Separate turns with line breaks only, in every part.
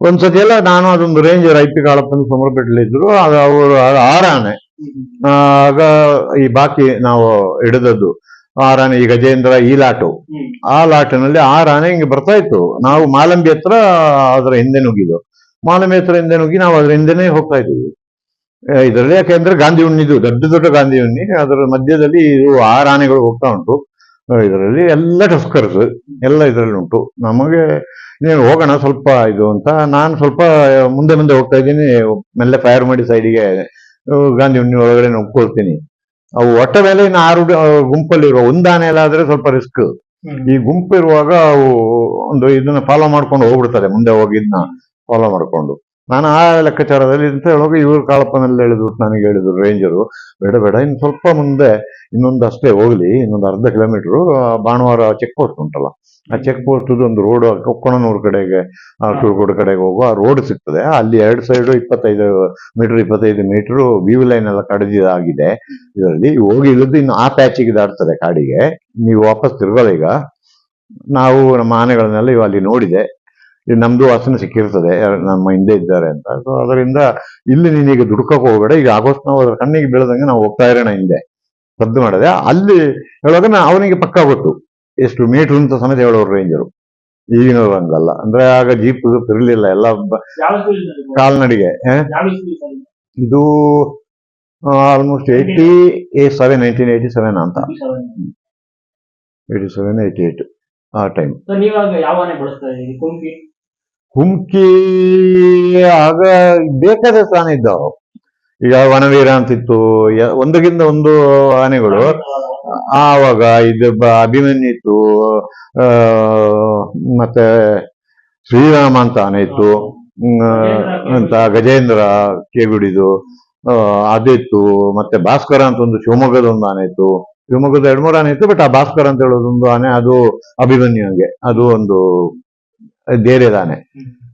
ಒಂದ್ಸತಿ ಎಲ್ಲ ನಾನು ಅದೊಂದು ರೇಂಜರ್ ಐ ಪಿ ಕಾಳಪ್ಪನ ಸಮರ್ಪೇಟೆಲಿದ್ರು ಅದು ಅವರು ಆರಾನೆ ಆಗ ಈ ಬಾಕಿ ನಾವು ಹಿಡಿದದ್ದು. ಆರಾನೆ ಈ ಗಜೇಂದ್ರ ಈ ಲಾಟು. ಆ ಲಾಟಿನಲ್ಲಿ ಆರಾನೆ ಹಿಂಗೆ ಬರ್ತಾ ಇತ್ತು. ನಾವು ಮಾಲಂಬಿ ಹತ್ರ ಅದರ ಹಿಂದೆ ನುಗ್ಗಿದ್ದು. ಮಾಲಂಬಿ ಹತ್ರ ಹಿಂದೆ ನುಗ್ಗಿ ನಾವು ಅದ್ರ ಹಿಂದೆನೆ ಹೋಗ್ತಾ ಇದ್ವಿ. ಇದರಲ್ಲಿ ಯಾಕೆಂದ್ರೆ ಗಾಂಧಿ ಉಣ್ಣಿದು ದೊಡ್ಡ ದೊಡ್ಡ ಗಾಂಧಿ ಉಣ್ಣಿ ಅದರ ಮಧ್ಯದಲ್ಲಿ ಇದು ಆರಾನೆಗಳು ಹೋಗ್ತಾ ಉಂಟು. ಇದರಲ್ಲಿ ಎಲ್ಲ ಟಸ್ಕರ್ಸ್ ಎಲ್ಲ ಇದರಲ್ಲಿ ಉಂಟು. ನಮಗೆ ನೀವು ಹೋಗೋಣ ಸ್ವಲ್ಪ ಇದು ಅಂತ. ನಾನು ಸ್ವಲ್ಪ ಮುಂದೆ ಮುಂದೆ ಹೋಗ್ತಾ ಇದ್ದೀನಿ. ಮೆಲ್ಲೆ ಫೈರ್ ಮಾಡಿ ಸೈಡಿಗೆ ಗಾಂಧಿ ಹುಣ್ಣಿ ಒಳಗಡೆ ಒಪ್ಕೊಳ್ತೀನಿ ಅವು ಒಟ್ಟ ಮೇಲೆ ಇನ್ನು ಆರು ಗುಂಪಲ್ಲಿರುವ ಒಂದಾನೆ ಆನೆ ಎಲ್ಲ ಆದ್ರೆ ಸ್ವಲ್ಪ ರಿಸ್ಕ್ ಈ ಗುಂಪು ಇರುವಾಗ ಅವು ಒಂದು ಇದನ್ನ ಫಾಲೋ ಮಾಡ್ಕೊಂಡು ಹೋಗ್ಬಿಡ್ತಾರೆ ಮುಂದೆ ಹೋಗಿ ಹೋಗಿದ್ನ ಫಾಲೋ ಮಾಡ್ಕೊಂಡು. ನಾನು ಆ ಲೆಕ್ಕಾಚಾರದಲ್ಲಿ ಅಂತ ಹೇಳುವಾಗ ಇವರು ಕಾಳಪ್ಪನಲ್ಲಿ ಹೇಳಿದ್ರು, ನನಗೆ ಹೇಳಿದ್ರು, ರೇಂಜರು. ಬೇಡ ಬೇಡ, ಇನ್ನು ಸ್ವಲ್ಪ ಮುಂದೆ ಇನ್ನೊಂದು ಅಷ್ಟೇ ಹೋಗ್ಲಿ, ಇನ್ನೊಂದು ಅರ್ಧ ಕಿಲೋಮೀಟರ್ ಭಾನುವಾರ ಚೆಕ್ ಪೋಸ್ಟ್ ಉಂಟಲ್ಲ. ಆ ಚೆಕ್ ಪೋಸ್ಟ್ ಒಂದು ರೋಡ್ ಕೊಕ್ಕಣನೂರು ಕಡೆಗೆ ಟೂರ್ಕೋಡ್ ಕಡೆಗೆ ಹೋಗುವ ಆ ರೋಡ್ ಸಿಗ್ತದೆ. ಅಲ್ಲಿ ಎರಡು ಸೈಡು ಇಪ್ಪತ್ತೈದು ಮೀಟರ್ ಇಪ್ಪತ್ತೈದು ಮೀಟರ್ ವ್ಯೂ ಲೈನ್ ಎಲ್ಲ ಕಡಿದಾಗಿದೆ. ಇದರಲ್ಲಿ ಹೋಗಿ ಇಳಿದು ಇನ್ನು ಆ ಪ್ಯಾಚಿಗೆ ದಾಟ್ತದೆ ಕಾಡಿಗೆ. ನೀವು ವಾಪಸ್ ತಿರ್ಗೋಲ್ಲ ಈಗ. ನಾವು ನಮ್ಮ ಆನೆಗಳನ್ನೆಲ್ಲ ಇವು ಅಲ್ಲಿ ನೋಡಿದೆ. ನಮ್ದು ವಾಸನೆ ಸಿಕ್ಕಿರ್ತದೆ ನಮ್ಮ ಹಿಂದೆ ಇದ್ದಾರೆ ಅಂತ. ಸೊ ಅದರಿಂದ ಇಲ್ಲಿ ನೀನೀಗ ದುಡ್ಕೋಕ್ ಹೋಗಬೇಡ. ಈಗ ಆಗೋಸ್ಟ್ ನಾವು ಅದ್ರ ಕಣ್ಣಿಗೆ ಬೀಳದಂಗೆ ನಾವು ಹೋಗ್ತಾ ಇರೋಣ ಹಿಂದೆ. ಸದ್ದು ಮಾಡಿದೆ. ಅಲ್ಲಿ ಹೇಳುವಾಗ ನಾ ಅವನಿಗೆ ಪಕ್ಕ ಗೊತ್ತು ಎಷ್ಟು ಮೀಟರ್ ಅಂತ ಸಮೇತ ಹೇಳೋರು ರೇಂಜರು ಈಗಿನವ್ರು ಹಂಗಲ್ಲ. ಅಂದ್ರೆ ಆಗ ಜೀಪ್ ಇರಲಿಲ್ಲ ಎಲ್ಲ ಕಾಲ್ನಡಿಗೆ. ಇದು? Almost eighty eight seven nineteen eighty seven ಅಂತ ಏಯ್ಟಿ ಸೆವೆನ್ ಏಯ್ಟಿ ಏಯ್ಟ್ ಆ ಟೈಮ್
ಇದ್ದೀರಿ
ಆಗ ಬೇಕಾದ ಸ್ಥಾನ ಇದ್ದವು. ಈಗ ವನವೀರ ಅಂತಿತ್ತು ಒಂದಕ್ಕಿಂತ ಒಂದು ಆನೆಗಳು, ಆವಾಗ ಇದು ಅಭಿಮನ್ಯು ಇತ್ತು ಮತ್ತೆ ಶ್ರೀರಾಮ ಅಂತ ಆನೆ ಇತ್ತು ಅಂತ ಗಜೇಂದ್ರ ಕೇಗುಡಿದು ಅದಿತ್ತು ಮತ್ತೆ ಭಾಸ್ಕರ ಅಂತ ಒಂದು ಶಿವಮೊಗ್ಗದ ಒಂದು ಆನೆ ಇತ್ತು. ಶಿವಮೊಗ್ಗದ ಎರಡು ಮೂರು ಆನೆ ಇತ್ತು ಬಟ್ ಆ ಭಾಸ್ಕರ್ ಅಂತ ಹೇಳೋದೊಂದು ಆನೆ, ಅದು ಅಭಿಮನ್ಯುಗೆ ಅದು ಒಂದು ಬೇರೆದ ತಾನೆ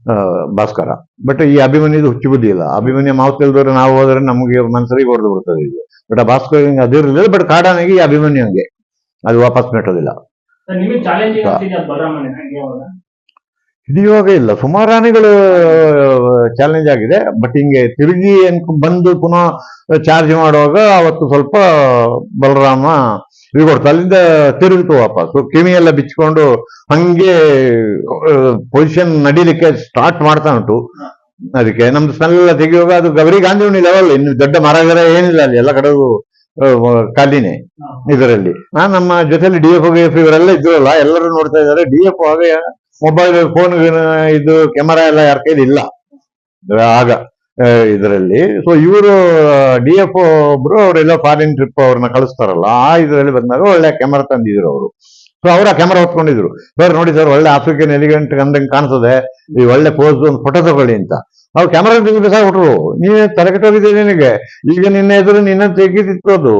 ಆ, ಭಾಸ್ಕರ. ಬಟ್ ಈ ಅಭಿಮಾನಿ ಹುಚ್ಚು ಬುದ್ಧಿ ಇಲ್ಲ. ಅಭಿಮನ್ಯ ಮಾತು ತಿಳಿದವ್ರೆ ನಾವು ಹೋದ್ರೆ ನಮಗೆ ಮನಸ್ಸರಿಗೆ ಹೊಡೆದು ಬಿಡ್ತದೆ ಇದು ಬಟ್ ಆ ಭಾಸ್ಕರ ಹಿಂಗೆ ಅದಿರಲಿಲ್ಲ ಬಟ್ ಕಾಡಾನಿಗೆ ಈ ಅಭಿಮನ್ಯು ಹಂಗೆ. ಅದು ವಾಪಸ್ ಮೆಟ್ಟೋದಿಲ್ಲ. ಹಿಡಿಯುವಾಗ ಇಲ್ಲ. ಸುಮಾರು ಆನೆಗಳು ಚಾಲೆಂಜ್ ಆಗಿದೆ. ಬಟ್ ಹಿಂಗೆ ತಿರುಗಿ ಬಂದು ಪುನಃ ಚಾರ್ಜ್ ಮಾಡುವಾಗ ಅವತ್ತು ಸ್ವಲ್ಪ ಬಲರಾಮ ಕೊಡ್ತು, ಅಲ್ಲಿಂದ ತಿರುಗಿತು ವಾಪಸ್. ಕಿವಿ ಎಲ್ಲ ಬಿಚ್ಕೊಂಡು ಹಂಗೆ ಪೊಸಿಷನ್ ನಡಿಲಿಕ್ಕೆ ಸ್ಟಾರ್ಟ್ ಮಾಡ್ತಾ ಉಂಟು. ಅದಕ್ಕೆ ನಮ್ದು ಸ್ಮೆಲ್ ಎಲ್ಲ ತೆಗೆಯುವಾಗ ಅದು ಗೌರಿ ಗಾಂಧಿ ಲೆವೆಲ್ ಇನ್ನು ದೊಡ್ಡ ಮರ ಗಿರ ಏನಿಲ್ಲ ಅಲ್ಲಿ, ಎಲ್ಲ ಕಡೆ ಖಾಲಿನೇ ಇದರಲ್ಲಿ. ನಾನು ನಮ್ಮ ಜೊತೆಲಿ ಡಿ ಎಫ್ ಎಫ್ ಇವರೆಲ್ಲ ಇದ್ರಲ್ಲ, ಎಲ್ಲರೂ ನೋಡ್ತಾ ಇದ್ದಾರೆ. ಡಿ ಎಫ್ ಆಗ ಮೊಬೈಲ್ ಫೋನ್ ಇದು ಕ್ಯಾಮರಾ ಎಲ್ಲ ಯಾರ ಕೈಲಿ ಇಲ್ಲ. ಆಗ. ಇದರಲ್ಲಿ. ಸೊ ಇವರು ಡಿ ಎಫ್ ಒಬ್ರು ಅವರೆಲ್ಲ ಫಾರಿನ್ ಟ್ರಿಪ್ ಅವ್ರನ್ನ ಕಳಿಸ್ತಾರಲ್ಲ, ಆ ಇದರಲ್ಲಿ ಬಂದಾಗ ಒಳ್ಳೆ ಕ್ಯಾಮರಾ ತಂದಿದ್ರು ಅವರು. ಸೊ ಅವರ ಕ್ಯಾಮರಾ ಹೊತ್ಕೊಂಡಿದ್ರು. ಸರ್ ನೋಡಿ ಸರ್, ಒಳ್ಳೆ ಆಫ್ರಿಕನ್ ಎಲಿಗೆಂಟ್ ಅಂದಂಗೆ ಕಾಣಿಸ್ತದೆ ಈ ಒಳ್ಳೆ ಪೋಸ್ ಒಂದು ಫೋಟೋ ತಗೊಳ್ಳಿ ಅಂತ. ಅವ್ರು ಕ್ಯಾಮರಾ ತೆಗೆದು ನೀನು ನೀನೇ ತಲೆಕೆಟ್ಟೋಗಿದೆ ನಿನಗೆ. ಈಗ ನಿನ್ನ ಎದುರು ನಿನ್ನ ತೆಗೆದಿತ್ತು ಅದು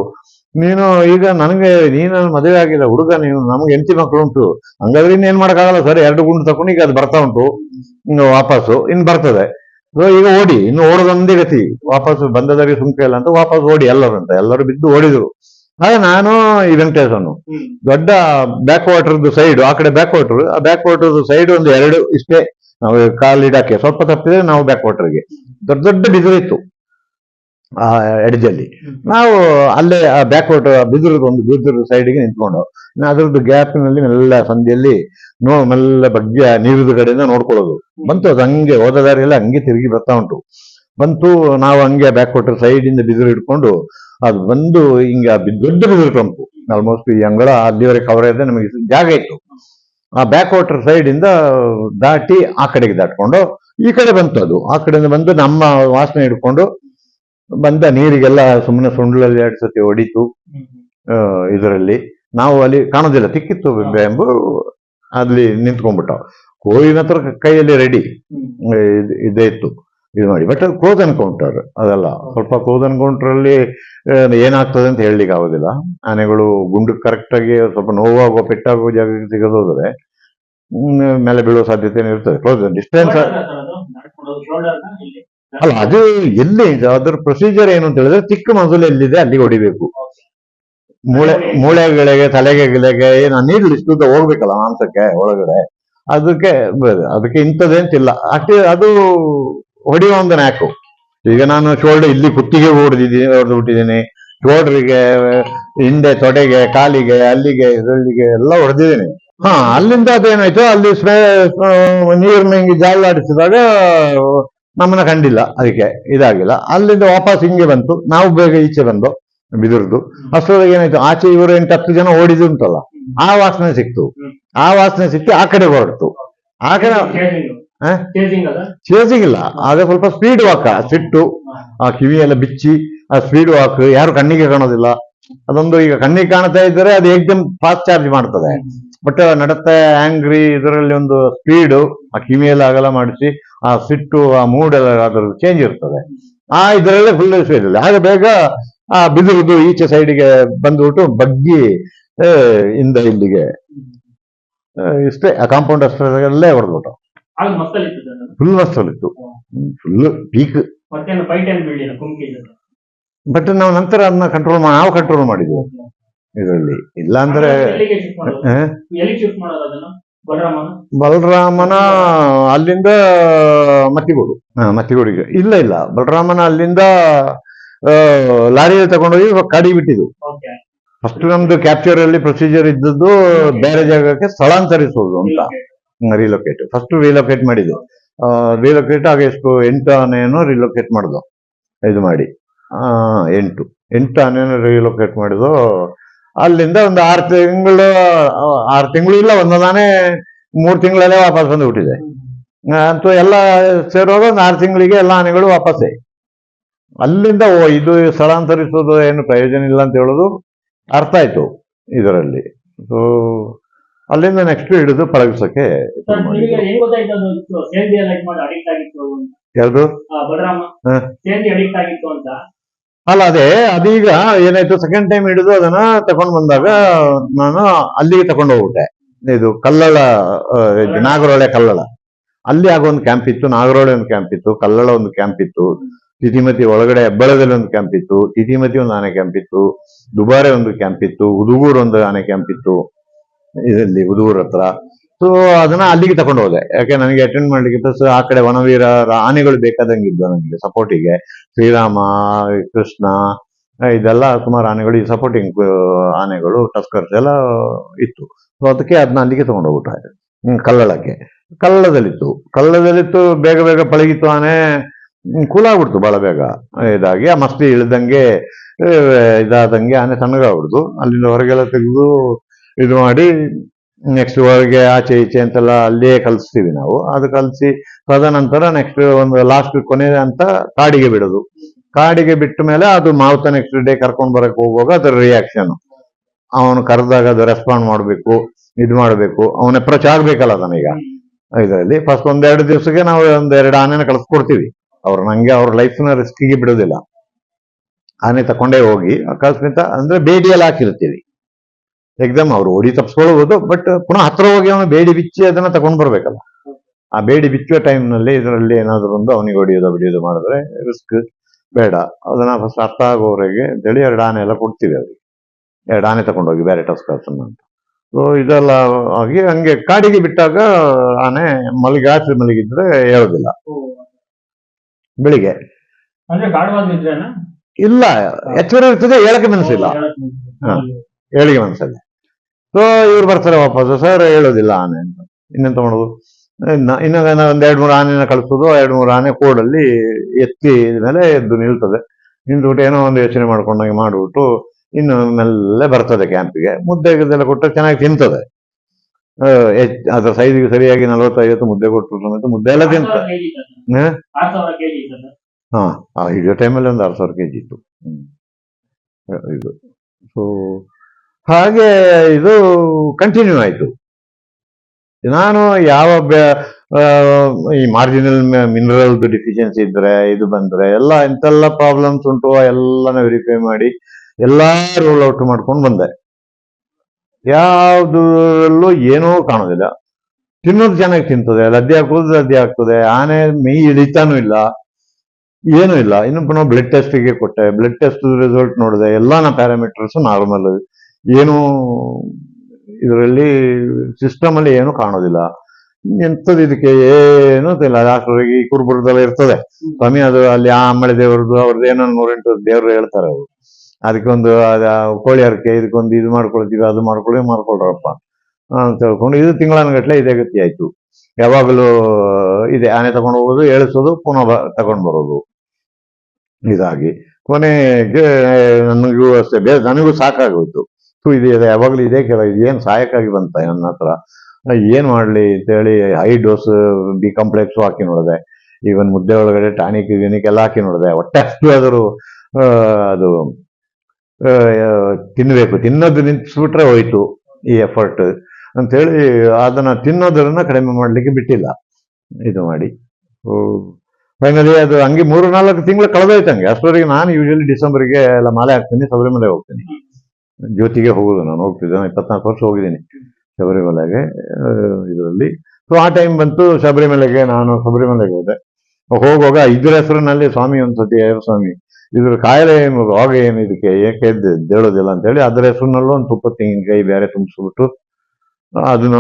ನೀನು ಈಗ ನನಗೆ, ನೀನು ಮದುವೆ ಆಗಿಲ್ಲ. ಹುಡುಗ ನೀನು, ನಮ್ಗೆ ಹೆಂಡತಿ ಮಕ್ಕಳು ಉಂಟು. ಹಂಗಾದ್ರೆ ಇನ್ನೇನ್ ಮಾಡೋಕ್ಕಾಗಲ್ಲ ಸರ್. ಎರಡು ಗುಂಡು ತಕೊಂಡು ಈಗ ಅದು ಬರ್ತಾ ಉಂಟು. ವಾಪಸ್ಸು. ಇನ್ನು ಬರ್ತದೆ. ಈಗ ಓಡಿ ಇನ್ನು ಓಡೋದೊಂದೇ ಗತಿ. ವಾಪಸ್ ಬಂದದರಿಗೆ ಸುಂಕ ಇಲ್ಲ ಅಂತ ವಾಪಸ್ ಓಡಿ ಎಲ್ಲರೂ ಅಂತ ಎಲ್ಲರೂ ಬಿದ್ದು ಓಡಿದ್ರು. ಆಗ ನಾನು ಈ ವೆಂಕಟೇಶನು ದೊಡ್ಡ ಬ್ಯಾಕ್ ವಾಟರ್ದು ಸೈಡ್ ಆ ಕಡೆ ಬ್ಯಾಕ್ ವಾಟರ್ ಆ ಬ್ಯಾಕ್ ವಾಟರ್ದು ಸೈಡ್ ಒಂದು ಎರಡು ಇಷ್ಟೇ. ನಾವು ಕಾಲಿಡಕ್ಕೆ ಸ್ವಲ್ಪ ತಪ್ಪಿದ್ರೆ ನಾವು ಬ್ಯಾಕ್ ವಾಟರ್ಗೆ ದೊಡ್ಡ ದೊಡ್ಡ ಬಿದಿರು ಇತ್ತು. ಆ ಎಡ್ಜಲ್ಲಿ. ನಾವು ಅಲ್ಲೇ, ಆ ಬ್ಯಾಕ್ ವಾಟರ್ ಬಿದಿರದ ಒಂದು, ಬಿದ್ರದ ಸೈಡ್ಗೆ ನಿಂತ್ಕೊಂಡು ಅದ್ರದ್ದು ಗ್ಯಾಪ್ನಲ್ಲಿ ಮೆಲ್ಲ ಸಂಧಿಯಲ್ಲಿ ನೋ, ಮೆಲ್ಲ ಬಗ್ಗೆ ನೀರಿದ ಕಡೆಯಿಂದ ನೋಡ್ಕೊಳ್ಳೋದು. ಬಂತು ಅದು ಹಂಗೆ, ಹೋದ ಎಲ್ಲ ಹಂಗೆ ತಿರುಗಿ ಬರ್ತಾ ಉಂಟು. ಬಂತು ನಾವು ಹಂಗೆ ಬ್ಯಾಕ್ವರ್ಡ್ ವಾಟರ್ ಸೈಡ್ ಇಂದ ಬಿದಿರು ಇಟ್ಕೊಂಡು ಅದು ಬಂದು ಹಿಂಗೆ ಆ ದೊಡ್ಡ ಬಿದಿರು ಕಂಪು ಆಲ್ಮೋಸ್ಟ್ ಈ ಅಂಗಳ ಅಲ್ಲಿವರೆಗೆ ಕವರ್ ಇದೆ ನಮಗೆ ಜಾಗ ಇತ್ತು. ಆ ಬ್ಯಾಕ್ ವಾಟರ್ ಸೈಡ್ ದಾಟಿ ಆ ಕಡೆಗೆ ದಾಟ್ಕೊಂಡು, ಈ ಕಡೆ ಬಂತು ಅದು. ಆ ಕಡೆಯಿಂದ ಬಂದು ನಮ್ಮ ವಾಸನೆ ಹಿಡ್ಕೊಂಡು ಬಂದ ನೀರಿಗೆಲ್ಲ ಸುಮ್ಮನೆ ಸುಂಡ್ಲಲ್ಲಿ ಎರಡು ಸತಿ ಹೊಡಿತು ಇದರಲ್ಲಿ. ನಾವು ಅಲ್ಲಿ ಕಾಣೋದಿಲ್ಲ ತಿಕ್ಕಿತ್ತು ಬೆಂಬು ಅಲ್ಲಿ ನಿಂತ್ಕೊಂಡ್ಬಿಟ್ಟ. ಕೋವಿನ ಹತ್ರ ಕೈಯಲ್ಲಿ ರೆಡಿ. ಇದೇ ಇತ್ತು. ಇದು ಮಾಡಿ ಬಟ್ ಅದು ಕ್ಲೋಸ್ ಎನ್ಕೌಂಟರ್ ಅದಲ್ಲ. ಸ್ವಲ್ಪ ಕ್ಲೋಸ್ ಕೌಂಟರ್ ಅಲ್ಲಿ ಏನಾಗ್ತದೆ ಅಂತ ಹೇಳಲಿಕ್ಕೆ ಆಗೋದಿಲ್ಲ. ಆನೆಗಳು ಗುಂಡು ಕರೆಕ್ಟಾಗಿ ಸ್ವಲ್ಪ ನೋವಾಗೋ ಪೆಟ್ಟಾಗೋ ಜಾಗಕ್ಕೆ ಸಿಗದೋದ್ರೆ ಹ್ಮ್, ಮೇಲೆ ಬೀಳುವ ಸಾಧ್ಯತೆ ಇರ್ತದೆ. ಕ್ಲೋಸ್ ಡಿಸ್ಟೆನ್ಸ್ ಅಲ್ಲ, ಅದು ಎಲ್ಲಿ ಅದ್ರ ಪ್ರೊಸೀಜರ್ ಏನು ಅಂತ ಹೇಳಿದ್ರೆ ಚಿಕ್ಕ ಮಸೂಲೆ ಎಲ್ಲಿದೆ ಅಲ್ಲಿಗೆ ಹೊಡಿಬೇಕು. ಮೂಳೆ ಮೂಳೆಗಳಿಗೆ ತಲೆಗೆ ಗಿಲೆಗೆ ಏನು ನೀರು ಇಷ್ಟು ಹೋಗ್ಬೇಕಲ್ಲ ಮಾಂಸಕ್ಕೆ ಒಳಗಡೆ. ಅದಕ್ಕೆ ಅದಕ್ಕೆ ಇಂಥದ್ದೇಂತಿಲ್ಲ ಅಷ್ಟೇ, ಅದು ಹೊಡೆಯೋ ಒಂದು ನ್ಯಾಕು ಈಗ ನಾನು ಶೋಲ್ಡರ್ ಇಲ್ಲಿ ಕುತ್ತಿಗೆ ಹೊಡೆದಿದ್ದೀನಿ ಹೊಡೆದು ಬಿಟ್ಟಿದ್ದೀನಿ ಶೋಲ್ಡ್ರಿಗೆ ಹಿಂದೆ ತೊಡೆಗೆ, ಕಾಲಿಗೆ, ಅಲ್ಲಿಗೆ, ಇದರಲ್ಲಿಗೆ ಎಲ್ಲ ಹೊಡೆದಿದ್ದೀನಿ. ಹಾ, ಅಲ್ಲಿಂದ ಅದೇನಾಯ್ತು? ಅಲ್ಲಿ ಸ್ಪ್ರೇ ನೀರಿನ ಹಿಂಗೆ ಜಾಲಾಡಿಸಿದಾಗ ನಮ್ಮನ್ನ ಕಂಡಿಲ್ಲ ಅದಕ್ಕೆ ಇದಾಗಿಲ್ಲ. ಅಲ್ಲಿಂದ ವಾಪಸ್ ಹಿಂಗೆ ಬಂತು. ನಾವು ಬೇಗ ಈಚೆ ಬಂದು ಬಿದಿರ್ದು. ಅಷ್ಟೊಳಗೆ ಏನಾಯ್ತು? ಆಚೆ ಇವರು ಎಂಟು ಹತ್ತು ಜನ ಓಡಿದ್ದು ಉಂಟಲ್ಲ ಆ ವಾಸನೆ ಸಿಕ್ತು. ಆ ವಾಸನೆ ಸಿಕ್ಕಿ ಆ ಕಡೆ ಹೊರಡ್ತು ಆ ಕಡೆ
ಚೇಸಿಂಗ್ ಇಲ್ಲ.
ಚೇಸಿಗಿಲ್ಲ ಸ್ವಲ್ಪ ಸ್ಪೀಡ್ ವಾಕ್ ಸಿಟ್ಟು ಆ ಕಿವಿ ಎಲ್ಲ ಬಿಚ್ಚಿ ಆ ಸ್ಪೀಡ್ ವಾಕ್ ಯಾರು ಕಣ್ಣಿಗೆ ಕಾಣೋದಿಲ್ಲ. ಅದೊಂದು ಈಗ ಕಣ್ಣಿಗೆ ಕಾಣ್ತಾ ಇದ್ದರೆ ಅದು ಏಕ್ದಮ್ ಫಾಸ್ಟ್ ಚಾರ್ಜ್ ಮಾಡ್ತದೆ. ಬಟ್ ನಡತೆ ಆಂಗ್ರಿ ಇದರಲ್ಲಿ ಒಂದು ಸ್ಪೀಡು ಆ ಕಿವಿಯಲ್ಲಿ ಅಗಲ ಮಾಡಿಸಿ ಆ ಸಿಟ್ಟು ಆ ಮೂಡ್ ಎಲ್ಲ ಅದರಲ್ಲಿ ಚೇಂಜ್ ಇರ್ತದೆ. ಆ ಇದರಲ್ಲೇ ಫುಲ್ ಸೈಡ್ ಇಲ್ಲ ಹಾಗೆ ಬೇಗ ಆ ಬಿದಿರುದು ಈಚೆ ಸೈಡಿಗೆ ಬಂದ್ಬಿಟ್ಟು ಬಗ್ಗಿ ಇಂದ ಇಲ್ಲಿಗೆ ಇಷ್ಟೇ. ಆ ಕಾಂಪೌಂಡ್ ಅಷ್ಟೇ ಹೊಡೆದ್ಬಿಟ್ಟು.
ಫುಲ್ ಮಕ್ಕಳು ಇತ್ತು
ಫುಲ್ ಮಸ್ತಲ್ಲಿತ್ತು. ಫುಲ್ ಪೀಕ್ ಬಟ್ ನಾವು ನಂತರ ಅದನ್ನ ಕಂಟ್ರೋಲ್ ನಾವು ಕಂಟ್ರೋಲ್ ಮಾಡಿದ್ವಿ. ಇದರಲ್ಲಿ. ಇಲ್ಲ
ಮಾಡೋದು ಮಾಡೋದು ಬಲರಾಮನ
ಅಲ್ಲಿಂದ ಮತ್ತಿಗೋಡು. ಮತ್ತಿಗೋಡಿಗೆ. ಇಲ್ಲ ಇಲ್ಲ. ಬಲರಾಮನ ಅಲ್ಲಿಂದ ಲಾರಿಯಲ್ಲಿ ತಗೊಂಡೋಗಿ ಕಾಡಿ ಬಿಟ್ಟಿದ್ದು.
ಓಕೆ.
ಫಸ್ಟ್ ನಮ್ದು ಕ್ಯಾಪ್ಚರ್ ಅಲ್ಲಿ ಪ್ರೊಸೀಜರ್ ಇದ್ದದ್ದು ಬೇರೆ ಜಾಗಕ್ಕೆ ಸ್ಥಳಾಂತರಿಸೋದು ಅಂತ. ರಿಲೊಕೇಟ್ ಫಸ್ಟ್ ರಿಲೊಕೇಟ್ ಮಾಡಿದ್ದು. ರಿಲೊಕೇಟ್ ಆಗ ಎಷ್ಟು? ಎಂಟು ಆನೆಯನ್ನು ರಿಲೊಕೇಟ್ ಮಾಡಿದ್ವು ಇದು ಮಾಡಿ. ಆ, ಎಂಟು. ಎಂಟು ಆನೆಯನ್ನು ರಿಲೊಕೇಟ್ ಮಾಡಿದ್ದು ಅಲ್ಲಿಂದ ಒಂದು ಆರು ತಿಂಗಳು ಆರು ತಿಂಗಳು ಇಲ್ಲ ಒಂದು ನಾನೇ ಮೂರು ತಿಂಗಳಲ್ಲೇ ವಾಪಸ್ ಬಂದು ಬಿಟ್ಟಿದೆ ಅಂತೂ ಎಲ್ಲ ಸೇರುವಾಗ ಒಂದು ಆರು ತಿಂಗಳಿಗೆ ಎಲ್ಲ ಆನೆಗಳು ವಾಪಸ್ಸೇ. ಅಲ್ಲಿಂದ ಓ ಇದು ಸ್ಥಳಾಂತರಿಸೋದು ಏನು ಪ್ರಯೋಜನ ಇಲ್ಲ ಅಂತ ಹೇಳೋದು ಅರ್ಥ ಆಯ್ತು ಇದರಲ್ಲಿ. ಸೊ ಅಲ್ಲಿಂದ ನೆಕ್ಸ್ಟ್ ಹಿಡಿದು ಪಳಗಿಸೋಕೆ? ಯಾವುದು ಅಲ್ಲ, ಅದೇ, ಅದೀಗ ಏನಾಯ್ತು? ಸೆಕೆಂಡ್ ಟೈಮ್ ಹಿಡಿದು ಅದನ್ನ ತಗೊಂಡ್ ಬಂದಾಗ ನಾನು ಅಲ್ಲಿಗೆ ತಗೊಂಡು ಹೋಗ್ಬಿಟ್ಟೆ. ಇದು ಕಲ್ಲಳ ನಾಗರೊಳೆ ಕಲ್ಲಳ. ಅಲ್ಲಿ ಆಗ ಒಂದು ಕ್ಯಾಂಪ್ ಇತ್ತು, ನಾಗರಹೊಳೆ ಒಂದು ಕ್ಯಾಂಪ್ ಇತ್ತು, ಕಲ್ಲಳ ಒಂದು ಕ್ಯಾಂಪ್ ಇತ್ತು ತಿತಿಮತಿ ಒಳಗಡೆ ಹೆಬ್ಬಳದಲ್ಲಿ ಒಂದು ಕ್ಯಾಂಪ್ ಇತ್ತು ತಿತಿಮತಿ ಒಂದು ಆನೆ ಕ್ಯಾಂಪ್ ಇತ್ತು, ದುಬಾರೆ ಒಂದು ಕ್ಯಾಂಪ್ ಇತ್ತು, ಉದುಗೂರು ಒಂದು ಆನೆ ಕ್ಯಾಂಪ್ ಇತ್ತು. ಇದರಲ್ಲಿ ಉದುಗೂರ್ ಹತ್ರ. ಸೊ ಅದನ್ನ ಅಲ್ಲಿಗೆ ತಗೊಂಡು ಹೋದೆ. ಯಾಕೆ ನನಗೆ ಅಟೆಂಡ್ ಮಾಡ್ಲಿಕ್ಕೆ ಪ್ಲಸ್ ಆ ಕಡೆ ವನವೀರ ಆನೆಗಳು ಬೇಕಾದಂಗಿದ್ದು ನನಗೆ ಸಪೋರ್ಟಿಗೆ ಶ್ರೀರಾಮ, ಕೃಷ್ಣ ಇದೆಲ್ಲ ಸುಮಾರು ಆನೆಗಳು, ಈ ಸಪೋರ್ಟಿಂಗ್ ಆನೆಗಳು ಟಸ್ಕರ್ಸ್ ಎಲ್ಲ ಇತ್ತು. ಸೊ ಅದಕ್ಕೆ ಅದನ್ನ ಅಲ್ಲಿಗೆ ತಗೊಂಡು ಹೋಗ್ಬಿಟ್ರೆ. ಕಲ್ಲಳಕ್ಕೆ. ಕಲ್ಲದಲ್ಲಿತ್ತು ಕಲ್ಲದಲ್ಲಿತ್ತು ಬೇಗ ಬೇಗ ಪಳಗಿತ್ತು ಆನೆ. ಕೂಲ್ ಆಗ್ಬಿಡ್ತು ಬಹಳ ಬೇಗ. ಇದಾಗಿ, ಆ ಮಸ್ತಿ ಇಳಿದಂಗೆ ಇದಾದಂಗೆ ಆನೆ ತಣ್ಣಗಾಗ್ಬಿಡ್ತು ಅಲ್ಲಿಂದ ಹೊರಗೆಲ್ಲ ತೆಗೆದು ಇದು ಮಾಡಿ ನೆಕ್ಸ್ಟ್ ಒಳಗೆ ಆಚೆ ಈಚೆ ಅಂತೆಲ್ಲ ಅಲ್ಲೇ ಕಲಿಸ್ತೀವಿ ನಾವು. ಅದು ಕಲಿಸಿ ತದನಂತರ ನೆಕ್ಸ್ಟ್ ಒಂದು ಲಾಸ್ಟ್ ಕೊನೆ ಅಂತ ಕಾಡಿಗೆ ಬಿಡೋದು. ಕಾಡಿಗೆ ಬಿಟ್ಟ ಮೇಲೆ ಅದು ಮಾವುತ ನೆಕ್ಸ್ಟ್ ಡೇ ಕರ್ಕೊಂಡ್ ಬರಕ್ ಹೋಗುವಾಗ ಅದರ ರಿಯಾಕ್ಷನ್ ಅವನು ಕರೆದಾಗ ಅದು ರೆಸ್ಪಾಂಡ್ ಮಾಡಬೇಕು, ಇದು ಮಾಡಬೇಕು. ಅವನ ಅಪ್ರೋಚ್ ಆಗ್ಬೇಕಲ್ಲ ನನಗ ಇದರಲ್ಲಿ ಫಸ್ಟ್ ಒಂದೆರಡು ದಿವಸಕ್ಕೆ ನಾವು ಒಂದೆರಡು ಆನೆನ ಕಳಿಸ್ಕೊಡ್ತೀವಿ. ಅವ್ರು ನಂಗೆ ಅವ್ರ ಲೈಫ್ನ ರಿಸ್ಕಿಗೆ ಬಿಡೋದಿಲ್ಲ. ಆನೆ ತಕೊಂಡೇ ಹೋಗಿ ಅಕಸ್ಮಾತ್ ಅಂದ್ರೆ ಬೇಡಿಯಲ್ಲಿ ಹಾಕಿರ್ತೀವಿ. ಎಕ್ದಮ್ ಅವ್ರು ಓಡಿ ತಪ್ಸ್ಕೊಳ್ಬಹುದು ಬಟ್ ಪುನಃ ಹತ್ರ ಹೋಗಿ ಅವನು ಬೇಡಿ ಬಿಚ್ಚಿ ಅದನ್ನ ತಗೊಂಡ್ ಬರ್ಬೇಕಲ್ಲ. ಆ ಬೇಡಿ ಬಿಚ್ಚುವ ಟೈಮ್ನಲ್ಲಿ ಇದರಲ್ಲಿ ಏನಾದ್ರು ಒಂದು ಅವನಿಗೆ ಹೊಡಿಯೋದು ಬಿಡಿಯೋದು ಮಾಡಿದ್ರೆ ರಿಸ್ಕ್ ಬೇಡ. ಅದನ್ನ ಫಸ್ಟ್ ಅರ್ಥ ಆಗೋವರೆಗೆ ಅಂತೇಳಿ ಎರಡು ಆನೆ ಎಲ್ಲ ಕೊಡ್ತೀವಿ ಅವ್ರಿಗೆ. ಎರಡು ಆನೆ ತಗೊಂಡೋಗಿ ಬೇರೆ ಟಸ್ಕರ್ಸ್ ಅಂತ. ಸೊ ಇದೆಲ್ಲ ಆಗಿ ಹಂಗೆ ಕಾಡಿಗೆ ಬಿಟ್ಟಾಗ ಆನೆ ಮಲಗಿ ರಾತ್ರಿ ಮಲಗಿದ್ರೆ ಹೇಳೋದಿಲ್ಲ. ಬೆಳಿಗ್ಗೆ. ಇಲ್ಲ ಎಚ್ಚರ ಇರ್ತದೆ ಹೇಳಕ್ಕೆ ಮನಸ್ಸಿಲ್ಲ. ಹಾ. ಹೇಳಿಗೆ ಮನಸ್ಸಲ್ಲ. ಸೊ ಇವ್ರು ಬರ್ತಾರೆ ವಾಪಸ್ ಸರ್ ಹೇಳೋದಿಲ್ಲ ಆನೆ ಅಂತ. ಇನ್ನೆಂತ ಮಾಡೋದು ಇನ್ನ ಇನ್ನೊಂದು ಒಂದ್ ಎರಡ್ ಮೂರು ಆನೆನ ಕಳಿಸೋದು ಎರಡ್ ಮೂರು ಆನೆ ಕೋಡಲ್ಲಿ ಎತ್ತಿ ಮೇಲೆ ಎದ್ದು ನಿಲ್ತದೆ. ನಿಂತ್ಬಿಟ್ಟು ಏನೋ ಒಂದು ಯೋಚನೆ ಮಾಡ್ಕೊಂಡಂಗೆ ಮಾಡ್ಬಿಟ್ಟು ಇನ್ನು ಮೆಲ್ಲೆ ಬರ್ತದೆ ಕ್ಯಾಂಪಿಗೆ. ಮುದ್ದೆ ಗಿದ್ದೆಲ್ಲ ಕೊಟ್ಟರೆ ಚೆನ್ನಾಗಿ ತಿಂತದೆ. ಅದ್ರ ಸೈಜಿಗೆ ಸರಿಯಾಗಿ ನಲವತ್ತೈವತ್ತು ಮುದ್ದೆ ಕೊಟ್ಟರು ಸಮೇತ ಮುದ್ದೆ ಎಲ್ಲ ತಿಂತ ಹಾ? ಆ ಹಿಡಿಯೋ ಟೈಮಲ್ಲಿ ಒಂದು ಆರು ಸಾವಿರ ಕೆ ಜಿ ಇತ್ತು ಇದು. ಸೊ ಹಾಗೆ ಇದು ಕಂಟಿನ್ಯೂ ಆಯಿತು. ನಾನು ಯಾವ ಈ ಮಾರ್ಜಿನಲ್ ಮಿನರಲ್ ಡಿಫಿಷಿಯನ್ಸಿ ಇದ್ರೆ, ಇದು ಬಂದ್ರೆ, ಎಲ್ಲ ಎಂತೆಲ್ಲ ಪ್ರಾಬ್ಲಮ್ಸ್ ಉಂಟು, ಎಲ್ಲನ ವೆರಿಫೈ ಮಾಡಿ, ಎಲ್ಲಾ ರೋಲ್ ಔಟ್ ಮಾಡ್ಕೊಂಡು ಬಂದೆ. ಯಾವುದರಲ್ಲೂ ಏನೂ ಕಾಣೋದಿಲ್ಲ. ತಿನ್ನೋದು ಚೆನ್ನಾಗಿ ತಿಂತದೆ, ಲದ್ದೆ ಹಾಕೋದು ಲದ್ದೆ ಆಗ್ತದೆ ಆನೆ ಮೈ ಇಳಿತಾನೂ ಇಲ್ಲ, ಏನೂ ಇಲ್ಲ. ಇನ್ನು ನಾವು ಬ್ಲಡ್ ಟೆಸ್ಟಿಗೆ ಕೊಟ್ಟೆ ಬ್ಲಡ್ ಟೆಸ್ಟ್ ರಿಸಲ್ಟ್ ನೋಡಿದೆ ಎಲ್ಲಾನ ಪ್ಯಾರಾಮೀಟರ್ಸ್ ನಾರ್ಮಲ್ ಏನು ಇದರಲ್ಲಿ ಸಿಸ್ಟಮ್ ಅಲ್ಲಿ ಏನು ಕಾಣೋದಿಲ್ಲ. ಎಂಥದ್ದು ಇದಕ್ಕೆ ಏನು ಇಲ್ಲ ಲಾಸ್ಟ್ವರೆಗೆ ಈ ಕುರುಬುರದೆಲ್ಲ ಇರ್ತದೆ. ಸ್ವಾಮಿ, ಅದು ಅಲ್ಲಿ ಆ ಅಂಬಳೆ ದೇವ್ರದ್ದು, ಅವ್ರದ್ದು ಏನೋ ನೂರೆಂಟು ದೇವ್ರು ಹೇಳ್ತಾರೆ ಅವರು. ಅದಕ್ಕೊಂದು ಅದ, ಕೋಳಿ ಹರಕೆ, ಇದಕ್ಕೊಂದು ಇದು ಮಾಡ್ಕೊಳ್ತೀವಿ, ಅದು ಮಾಡ್ಕೊಳ್ಳಿ ಮಾಡ್ಕೊಳ್ರಪ್ಪ ಅಂತ ಹೇಳ್ಕೊಂಡು ಇದು ತಿಂಗಳನ್ಗಟ್ಲೆ ಇದೇ ಗತಿ ಆಯ್ತು. ಯಾವಾಗಲೂ ಇದೆ. ಆನೆ ತಗೊಂಡು ಹೋಗೋದು, ಏಳಿಸೋದು, ಪುನಃ ತಗೊಂಡು ಬರೋದು. ಇದಾಗಿ. ಕೊನೆಗೆ ನನಗೂ ಅಷ್ಟೇ. ಬೇರೆ ನನಗೂ ಸಾಕಾಗೋಯ್ತು. ಸೊ ಇದು ಇದೆ ಯಾವಾಗಲೂ ಇದೇ ಕೇಳ, ಇದೇನು ಸಹಾಯಕ್ಕಾಗಿ ಬಂತ ನನ್ನ ಹತ್ರ? ಏನು ಮಾಡಲಿ ಅಂತೇಳಿ ಹೈ ಡೋಸ್ ಬಿ ಕಾಂಪ್ಲೆಕ್ಸು ಹಾಕಿ ನೋಡಿದೆ. ಈವನ್ ಮುದ್ದೆ ಒಳಗಡೆ ಟಾನಿಕ್ ಗಿನಿಕ್ ಎಲ್ಲ ಹಾಕಿ ನೋಡಿದೆ. ಹೊಟ್ಟೆ ಅಷ್ಟು ಆದರೂ ಅದು ತಿನ್ನಬೇಕು ತಿನ್ನೋದು ನಿಂತಿಸ್ಬಿಟ್ರೆ ಹೋಯ್ತು ಈ ಎಫರ್ಟ್ ಅಂತೇಳಿ ಅದನ್ನ ತಿನ್ನೋದನ್ನ ಕಡಿಮೆ ಮಾಡ್ಲಿಕ್ಕೆ ಬಿಟ್ಟಿಲ್ಲ. ಇದು ಮಾಡಿ. ಫೈನಲಿ ಅದು ಹಂಗೆ ಮೂರು ನಾಲ್ಕು ತಿಂಗಳು ಕಳೆದೋಯ್ತು ಹಂಗೆ. ಅಷ್ಟರವರೆಗೆ ನಾನು ಯೂಶಲಿ ಡಿಸೆಂಬರ್ಗೆ ಎಲ್ಲ ಮಾಲೆ ಹಾಕ್ತೀನಿ ಶಬರಿಮಲೆ ಹೋಗ್ತೀನಿ. ಜ್ಯೋತಿಗೆ ಹೋಗೋದು. ನಾನು ಹೋಗ್ತಿದ್ದೆ. ನಾನು ಇಪ್ಪತ್ನಾಲ್ಕು ವರ್ಷ ಹೋಗಿದ್ದೀನಿ ಶಬರಿಮಲೆಗೆ ಇದರಲ್ಲಿ. ಸೊ ಆ ಟೈಮ್ ಬಂತು ಶಬರಿಮಲೆಗೆ, ನಾನು ಶಬರಿಮಲೆಗೆ ಹೋದೆ. ಹೋಗುವಾಗ ಇದ್ರ ಹೆಸರಿನಲ್ಲಿ ಸ್ವಾಮಿ ಒಂದ್ಸತಿ ಸ್ವಾಮಿ. ಇದ್ರ ಕಾಯಿಲೆ ಏನು, ರೋಗ ಏನು, ಇದಕ್ಕೆ ಏಕೆ ಎದ್ದು ಅಂತ ಅಂತೇಳಿ ಅದರ ಹೆಸರಿನಲ್ಲೂ ಒಂದು ತುಪ್ಪ ತೆಂಗಿನಕಾಯಿ ಬೇರೆ ತುಂಬಿಸ್ಬಿಟ್ಟು ಅದನ್ನ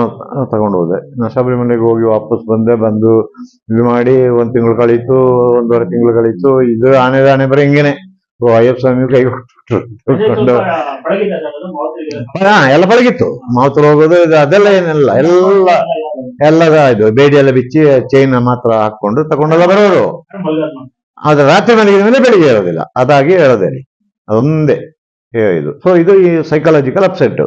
ತಗೊಂಡು ಹೋದೆ. ನಾ ಶಬರಿಮಲೆಗೆ ಹೋಗಿ ವಾಪಸ್ ಬಂದೆ. ಬಂದು ಇದು ಮಾಡಿ ಒಂದು ತಿಂಗಳು ಕಳೀತು, ಒಂದೂವರೆ ತಿಂಗಳು ಕಳೀತು. ಇದು ಆನೆ ಆನೆ ಬರೀ ಹಿಂಗೇನೆ. ಓ ಅಯ್ಯಪ್ಪ ಸ್ವಾಮಿ ಕೈ
ಮಾವುತರಿಗೆ
ಹಾ, ಎಲ್ಲ ಪಳಗಿತ್ತು. ಮಾತ್ರ ಹೋಗೋದು ಇದು ಅದೆಲ್ಲ ಏನಿಲ್ಲ. ಎಲ್ಲ ಎಲ್ಲದ ಇದು ಬೇಡಿ ಎಲ್ಲ ಬಿಚ್ಚಿ ಚೈನ್ ಮಾತ್ರ ಹಾಕೊಂಡು ತಗೊಂಡೆಲ್ಲ ಬರೋರು.
ಮಲ್ಗಾದ್
ಆದ್ರೆ ರಾತ್ರಿ ಮನೆಗಿದ ಮೇಲೆ ಬೆಳಿಗ್ಗೆ ಇರೋದಿಲ್ಲ. ಅದಾಗಿ ಹೇಳೋದೇನೆ ಅದೊಂದೇ ಇದು. ಸೊ ಇದು ಈ ಸೈಕಾಲಜಿಕಲ್ ಅಪ್ಸೆಟ್